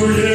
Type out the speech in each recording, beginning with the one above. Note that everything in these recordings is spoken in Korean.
Hallelujah.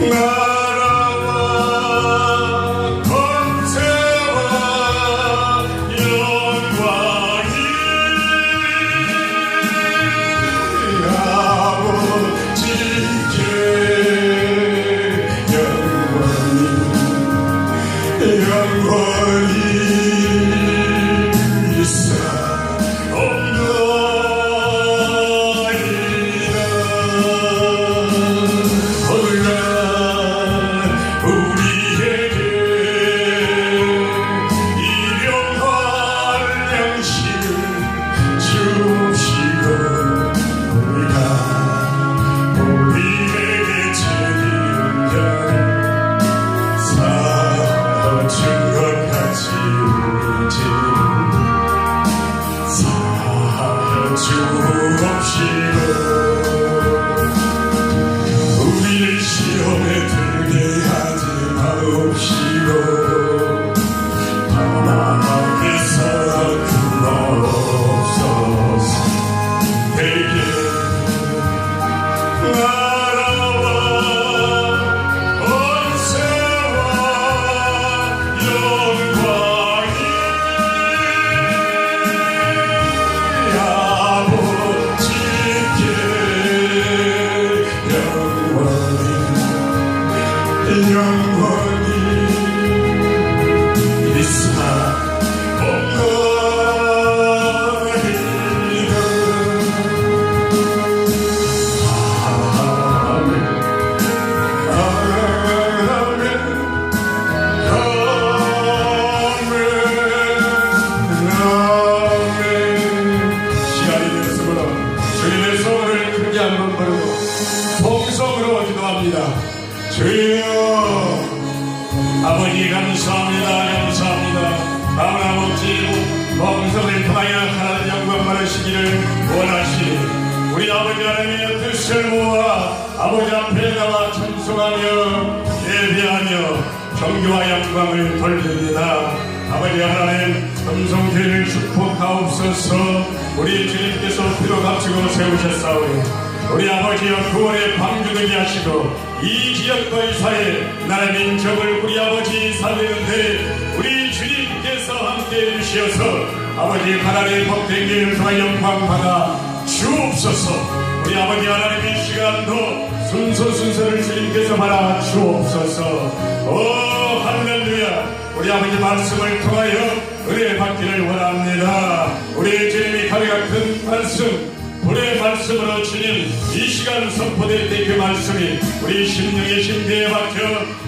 나 기도합니다. 주여! 아버지 감사합니다. 감사합니다. 아버지 아버지 봉성을 통하여 하나님 영광 받으시기를 원하시니 우리 아버지 하나님의 뜻을 모아 아버지 앞에 나와 찬송하며 예배하며 경교와 영광을 돌립니다. 아버지 하나님 금성교회를 축복하옵소서. 우리 주님께서 피로 값지고 세우셨사오니 우리 아버지여 구원의 방주되게 하시고 이 지역과 이 사회 나라 민족을 우리 아버지 살리는데 우리 주님께서 함께 해주시어서 아버지 하나님의 복된 길을 통하 영광 받아 주옵소서. 우리 아버지 하나님 이 시간도 순서 순서를 주님께서 받아 주옵소서. 오 할렐루야. 우리 아버지 말씀을 통하여 은혜 받기를 원합니다. 우리 주님이 가위 같은 말씀 불의 말씀으로 주님 이 시간 선포될 때 그 말씀이 우리 심령의 심계에 박혀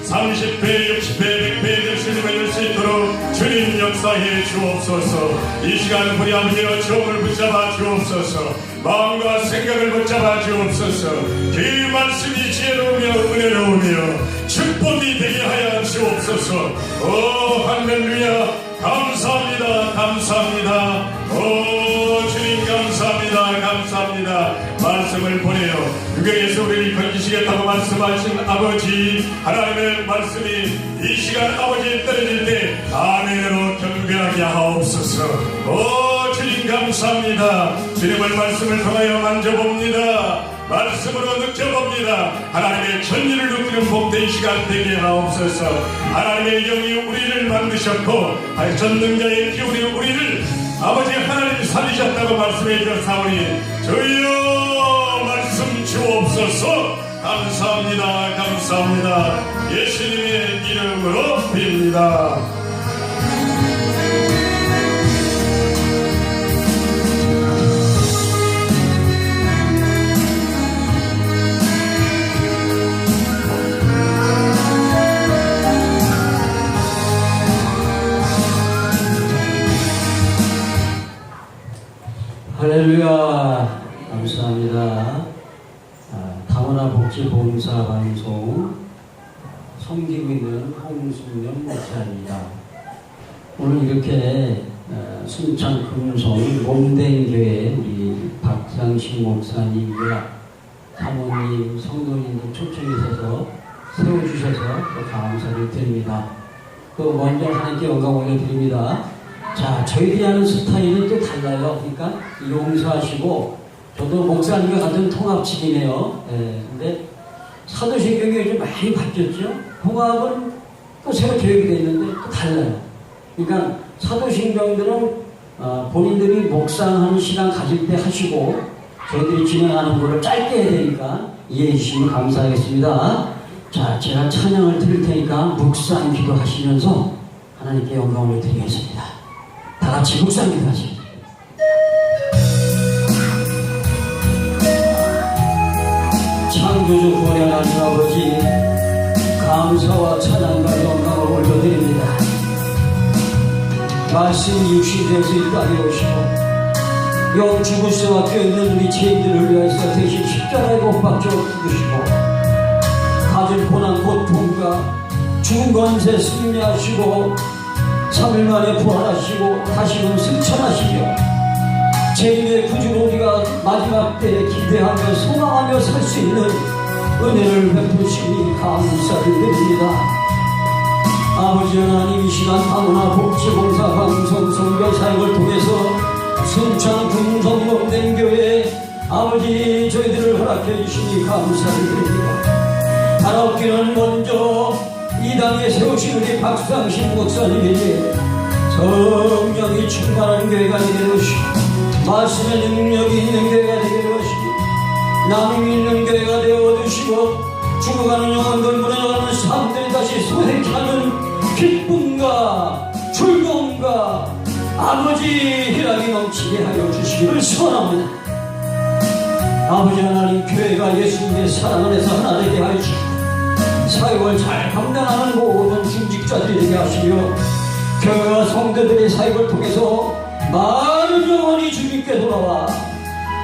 30배, 60배, 100배 될수 될수 있도록 주님 역사해 주옵소서. 이 시간 우리 아버지의 정을 붙잡아 주옵소서. 마음과 생각을 붙잡아 주옵소서. 그 말씀이 지혜로우며 은혜로우며 축복이 되게 하여 주옵소서. 오 할렐루야. 감사합니다. 감사합니다. 오 감사합니다. 말씀을 보내요. 유경에서 우리를 건지시겠다고 말씀하신 아버지 하나님의 말씀이 이 시간 아버지 떨어질 때 아멘으로 경배하게 하옵소서. 오 주님 감사합니다. 주님의 말씀을 통하여 만져봅니다. 말씀으로 느껴봅니다. 하나님의 전리를 느끼는 복된 시간 되게 하옵소서. 하나님의 영이 우리를 만드셨고 아니, 전능자의 기운이 우리를 아버지 하나님 살리셨다고 말씀해 주사오니 저희여 말씀 주옵소서. 감사합니다. 감사합니다. 예수님의 이름으로 빕니다. 할렐루야 감사합니다. 아, 다문화 복지 봉사 방송 섬기고 있는 홍순영 목사입니다. 오늘 이렇게 어, 순창 금성 몸된교회 우리 박상식 목사님과 사모님, 성도님들 초청해서 세워주셔서 또 감사를 드립니다. 그 먼저 하나님께 영광 올려드립니다. 자, 저희들이 하는 스타일은 또 달라요. 그러니까 용서하시고, 저도 목사님과 같은 통합직이네요. 예, 근데 사도신경이 요즘 많이 바뀌었죠. 통합은 또 새로 교육이 있는데 또 달라요. 그러니까 사도신경들은 어, 본인들이 묵상하는 시간 가질 때 하시고, 저희들이 진행하는 거를 짧게 해야 되니까 이해해 주시면 감사하겠습니다. 자, 제가 찬양을 드릴 테니까 묵상 기도하시면서 하나님께 영광을 드리겠습니다. 다 같이 묵상 기도하시겠습니다. 창조주 구원의 하나님 아버지 감사와 찬양과 영광을 올려드립니다. 말씀 육신 되어서 이 땅에 오시고 영 죽으시와 깨어있는 우리 죄인들을 위해서 대신 십자가에 못 박혀 죽으시고 가진 고난 고통과 죽은 건세 승리하시고 3일 만에 부활하시고 다시금 승천하시며 죄인의 구주로 우리가 마지막 때에 기대하며 소망하며 살 수 있는 은혜를 베푸시니 감사를 드립니다. 아버지 하나님 이 시간 다문화 복지봉사 방송 선교 사역을 통해서 순천 금성 몸된 교회 아버지 저희들을 허락해 주시니 감사를 드립니다. 하나님께는 먼저 이 땅에 세우신 우리 박상신 목사님에게 성령이 충만한 교회가 되게 하시고 말씀의 능력이 있는 교회가 되게 하시고 남이 있는 교회가 되어 주시고 죽어가는 영혼들 무너져가는 사람들이 다시 소생하는 기쁨과 즐거움과 아버지 희락이 넘치게 하여 주시기를 소원합니다. 아버지 하나님 교회가 예수님의 사랑 안에서 하나 되게 하여 주시고 사역을 잘 감당하는 모든 중직자들이 되게 하시며 교회와 성도들의 사역을 통해서 많은 영혼이 주님께 돌아와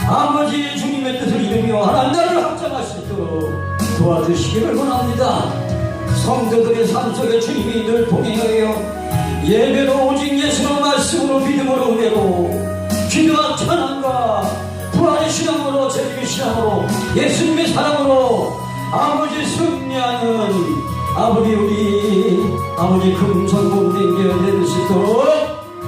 아버지 주님의 뜻을 이루며 하나님 나라를 확장할 수 있도록 도와주시기를 원합니다. 성도들의 삶 속에 주님이 늘 동행하여 예배로 오직 예수의 말씀으로 믿음으로 은혜로 기도와 찬양과 부활의 신앙으로 제림의 신앙으로 예수님의 사랑으로 아버지 승리하는 아버지 우리 아버지 금성공댕겨 내릴 수 있도록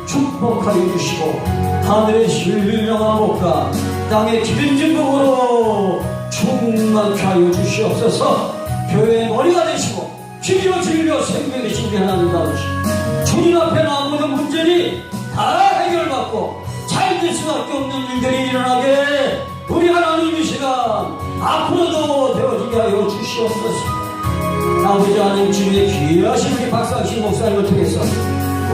축복하여 주시고 하늘의 신령한 복과 땅의 기름진 복으로 충만케 하여 주시옵소서. 교회의 머리가 되시고 길이로 진리로 생명의 진리 하나님 나오시고 주님 앞에 나온 모든 문제들이 다 해결받고 잘될 수밖에 없는 일들이 일어나게 우리 하나님 이 시간 앞으로도 되어지게 하여 주시옵소서 아버지 하나님 주님의 귀하신 우리 박상신 목사님을 통해서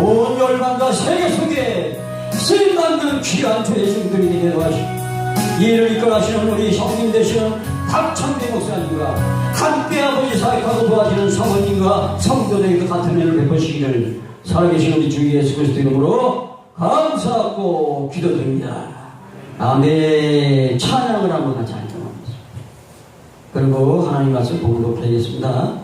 온 열방과 세계 속에 쓰임받는 귀한 죄의 중들이 되게 하시고 이를 이끌어하시는 우리 형님 되시는 박창대 목사님과 함께 아버지 사역하고 도와주는 사모님과 성도들에게 같은 은혜를 베푸시기를 살아계신 우리 주 예수 그리스도 이름으로 감사하고 기도드립니다. 아멘 찬양을 한번 한정합니다. 그리고 하나님 말씀 봉독하겠습니다. 사랑합니다.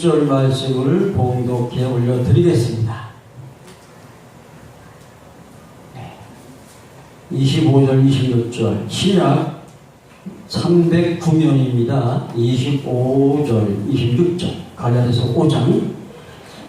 26절 말씀을 봉독해 올려드리겠습니다. 25절, 26절, 신약 309면입니다. 25절, 26절, 갈라디아서 5장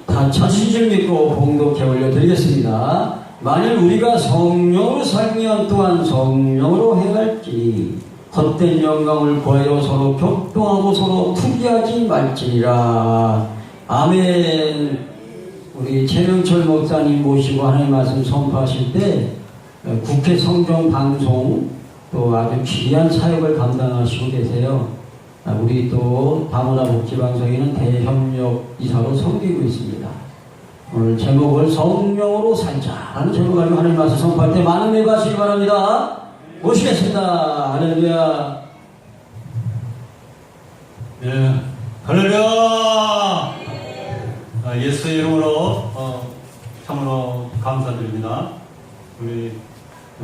다 자신줄 믿고 봉독해 올려드리겠습니다. 만일 우리가 성령으로 살면 또한 성령으로 행할지 헛된 영광을 구하여 서로 격동하고 서로 투기하지 말지니라. 아멘. 우리 최명철 목사님 모시고 하나님 말씀 선포하실 때 어, 국회 성경 방송 또 아주 귀한 사역을 감당하시고 계세요. 아, 우리 또 다문화 복지방송에는 대협력 이사로 섬기고 있습니다. 오늘 제목을 성령으로 살자라는 제목 가지고 하나님 말씀 선포할 때 많은 예고 하시기 바랍니다. 모시겠습니다. 할렐루야. 예, 할렐루야! 아, 예수 이름으로 어, 참으로 감사드립니다. 우리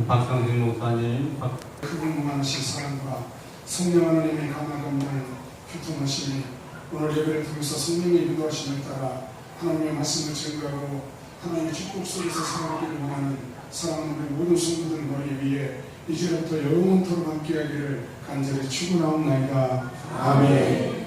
박상생 목사님, 박- 그분만하신 사랑과 성령 하나님의 강한 감을 교통하시니 오늘 예배를 통해서 성령의 인도하심에 따라 하나님의 말씀을 증거하고 하나님의 축복 속에서 살아가기를 원하는 사랑하는 모든 성도들 머리 위에 이제부터 영원토록 함께하기를 간절히 축원하옵나이다. 아멘.